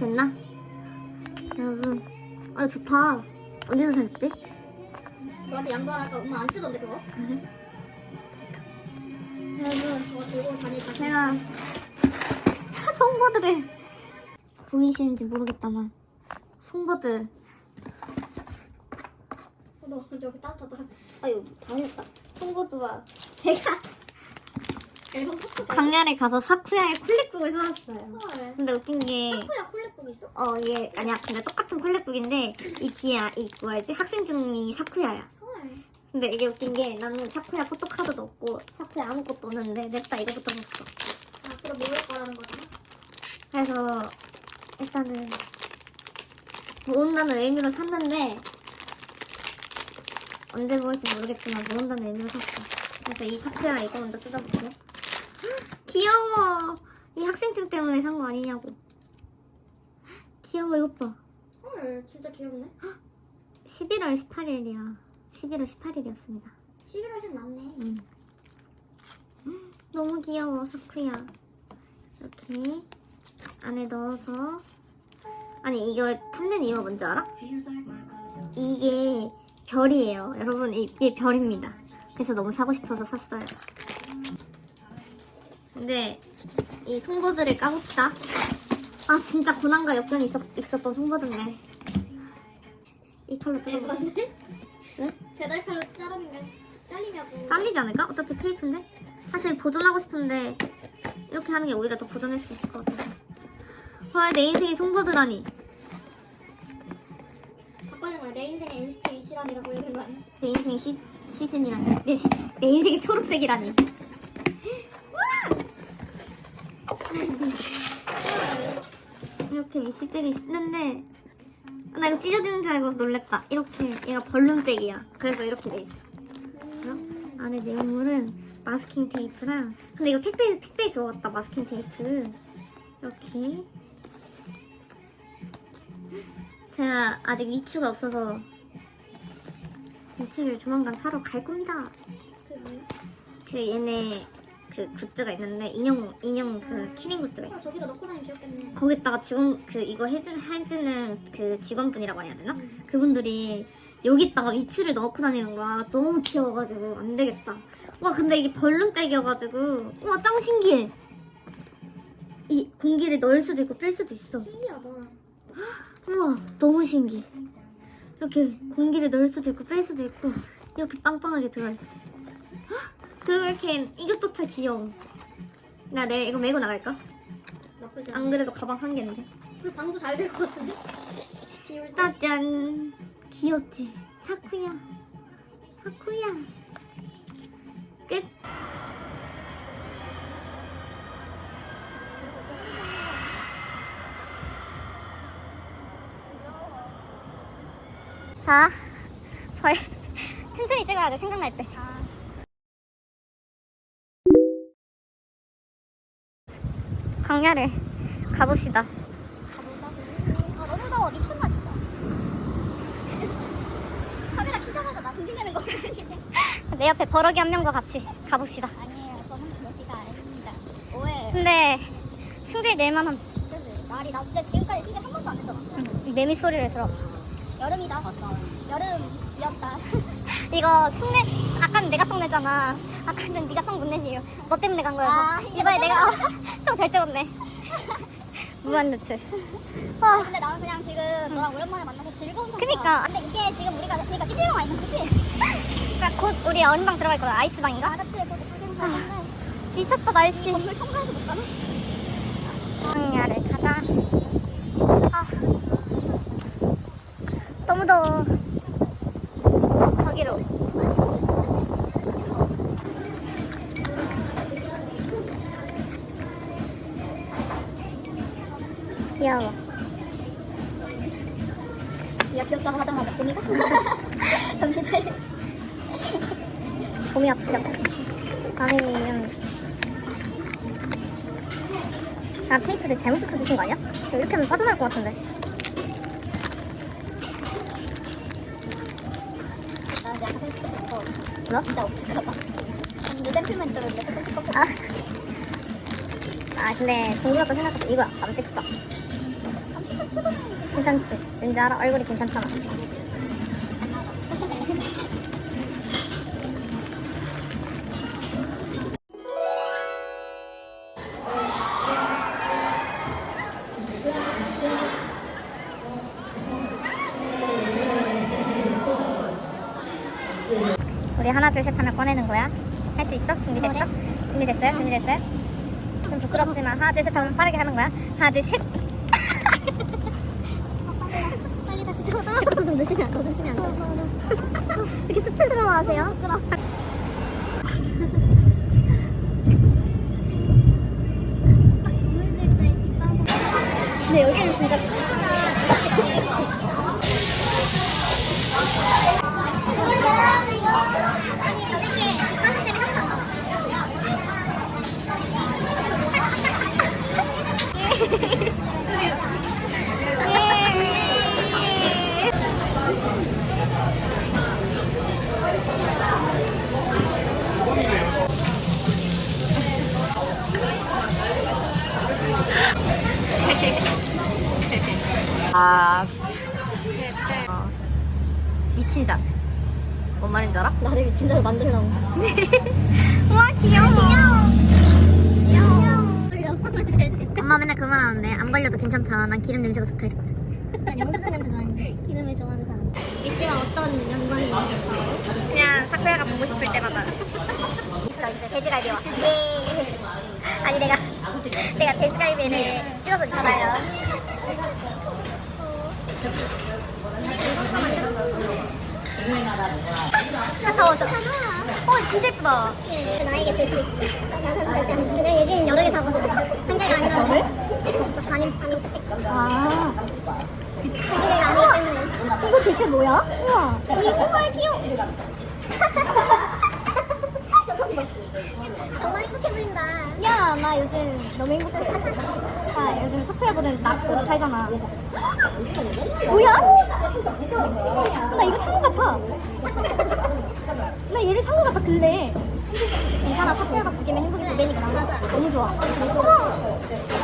됐나? 여러분, 아 좋다. 어디서 사셨지? 너한테 양보하니까 엄마 안 쓰던데 그거? 여러분 저거 들고 다니까 제가 송보드를 보이시는지 모르겠다만 송보드 어, 너 저기 따뜻하다 아유 당했다 송보드와 제가 광야에 가서 사쿠야의 콜렉북을 사왔어요 헐 근데 웃긴 게 사쿠야 콜 렉북 있어? 어, 얘 아니야. 근데 똑같은 콜렉북인데 이 뒤에 아- 이 뭐라지? 학생증이 사쿠야야. 헐 근데 이게 웃긴 게 나는 사쿠야 포토카드도 없고 사쿠야 아무것도 없는데 냅다 이거부터 샀어. 앞으로 모을 거라는 거잖아 그래서 일단은 모은다는 의미로 샀는데 언제 모을지 모르겠지만 모은다는 의미로 샀어. 그래서 이 사쿠야 이거 먼저 뜯어볼게요. 헉, 귀여워. 이 학생증 때문에 산 거 아니냐고. 귀여워 이것 봐. 헐 진짜 귀엽네 11월 18일이야. 11월 18일이었습니다. 11월생 맞네 음. 너무 귀여워, 사쿠야. 이렇게 안에 넣어서. 아니, 이걸 탐낸 이유가 뭔지 알아? 이게 별이에요. 여러분, 이게 별입니다. 그래서 너무 사고 싶어서 샀어요. 근데 이 송보드를 까봅시다. 아, 진짜 고난과 역경이 있었, 있었던 송보드인데. 이 뜯어볼까? 대박이네 응? 배달칼로 자르면 잘리냐고 잘리지 않을까? 어차피 테이프인데? 사실 보존하고 싶은데 이렇게 하는 게 오히려 더 보존할 수 있을 것 같아. 헐, 내 인생이 송보드라니. 바꿔는 거야 내 인생의 NCT 위시람이라고 이런 거 아니야? 내 인생이 시, 시즌이라니. 내, 시- 내 인생이 초록색이라니. 이렇게 미시백이 있는데 나 이거 찢어지는 줄 알고 놀랬다. 이렇게 얘가 벌룬백이야. 그래서 이렇게 돼 있어. 안에 내용물은 마스킹 테이프랑 근데 이거 택배 택배 그거 같다 마스킹 테이프 이렇게 제가 아직 위추가 없어서 위추를 조만간 사러 갈 겁니다. 그 얘네 그 굿즈가 있는데 인형 인형 그 키링 굿즈가 있어. 아 저기다 넣고 다니면 귀엽겠네 거기다가 직원 그 이거 해주, 해주는 그 직원분이라고 해야 되나? 그분들이 여기다가 위치를 넣고 다니는 거야. 너무 귀여워가지고 안 되겠다. 와 근데 이게 벌룬백이어가지고 와 짱 신기해. 이 공기를 넣을 수도 있고 뺄 수도 있어. 신기하다 우와 너무 신기해. 이렇게 공기를 넣을 수도 있고 뺄 수도 있고 이렇게 빵빵하게 들어있어. 헉! 그리고 이렇게 이것조차 귀여워. 나 내일 이거 메고 나갈까? 나쁘지 않아. 안 그래도 가방 한 개인데. 그리고 방수 잘 될 것 같은데? 비올 때 짜잔. 귀엽지? 사쿠야. 사쿠야. 끝. 자, 벌 틈틈이 찍어야 돼 생각날 때. 광야를 가봅시다. 아 너무 더워 미쳤나 진짜 카메라 켜자마자 나 등진되는 거 같은데 내 옆에 버럭이 한 명과 같이 가봅시다. 아니에요 저는 그렇지가 아닙니다 오해 근데 승질 낼만함. 말이 나 진짜 지금까지 신경 한 번도 안 했잖아 이 매미 소리를 들어. 여름이다 여름이었다 이거 흉내 아까는 내가 성내잖아. 아까는 네가 성못 낸 이유. 너 때문에 간 거여서. 아, 이번에 내가 어, 성 절대 못 내. 무한 루트. 아, 근데 나는 그냥 지금 너랑 오랜만에 만나서 즐거운 상황 그니까. 근데 이게 지금 우리가 그러니까 찌질방 와 있는 거지? 그러니까 곧 우리 얼음방 들어갈 거야. 아이스방인가? 아 그치 그거 찌질방 가는데 미쳤다 날씨. 건물 청소해서 못 가나? 광야를 가자. 아, 너무 더워. 저기로. 봄이 앞이었지. 아니면 아 테이프를 잘못 붙여주신 거 아니야? 이렇게 하면 빠져나올 것 같은데. 생각했어 뭐? 진짜 없을까봐 근데 샘플만 꺾어 아. 아 근데 동그랗다 생각해서 이거 안 찍다. 괜찮지? 왠지 알아? 얼굴이 괜찮잖아. 우리 하나 둘 셋 하면 꺼내는 거야. 할 수 있어? 준비됐어? 준비됐어요? 준비됐어요? 좀 부끄럽지만 하나 둘 셋 하면 빠르게 하는 거야. 하나 둘 셋. 빨리 다시 들어. 조금 좀 넣으시면 안 돼. 넣으시면 안 돼. 이렇게 수치스러워 하세요? 그럼. 근 Okay. 아. 어. 미친 자. 뭔 말인지 알아? 나를 미친 자를 만들려고. 우와 귀여워. 귀여워. 엄마 맨날 그 말 하는데 안 걸려도 괜찮다. 난 기름 냄새가 좋다 이랬거든. 난 영수증 냄새 좋아하는데 기름을 좋아하는 사람. 이 씨랑 어떤 연관이 있어? 그냥 사쿠야가 보고 싶을 때마다. 저 이제 돼지갈비 와. 예. 아니 내가 내가 돼지갈비를 찍어서 주잖아요. 어 진짜 예쁘다. 나에게 줄 수 있지. 왜냐면 예진이 여러 개 잡아서 한 개가 아니라 뭘? 반인 반인 스펙. 아. 두 개가 아니기 때문에. 이거 대체 뭐야? 우와. 이거 정말 귀여워. 정말 행복해 보인다. 야, 나 요즘 너무 행복해. 아, 요즘 사쿠야보다는 낫고 살잖아. 뭐야? 나 이거 산거 같아. 나 얘를 산거 같아, 근래. 괜찮아, 사쿠야가 두 개면 행복이 두 배니까. 너무 좋아.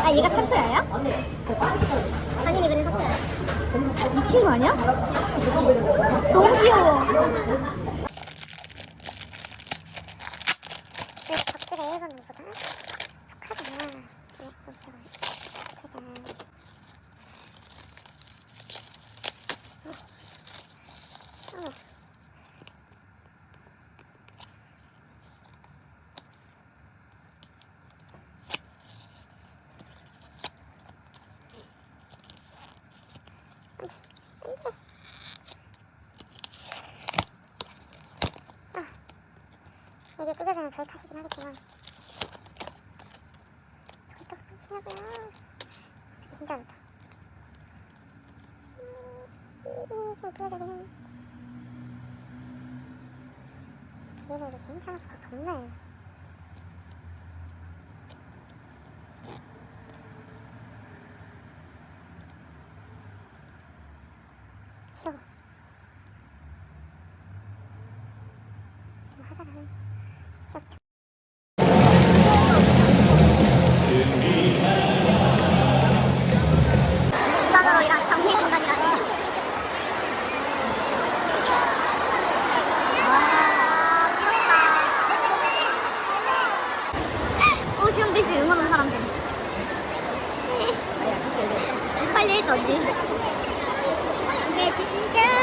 아, 얘가 사쿠야야? 반인이 그린 석자야. 미친 거 아니야? 너무 귀여워. 박스레에서는 보다 카드나 예쁘서 짜잔. 어. 이게 끝에서는 저희 탓이긴 하겠지만. 저희 또 탓이냐고요? 진짜 좋다. 음, 좀 보여주긴 했네 얘네도 괜찮아서 겁나요 귀여 新疆。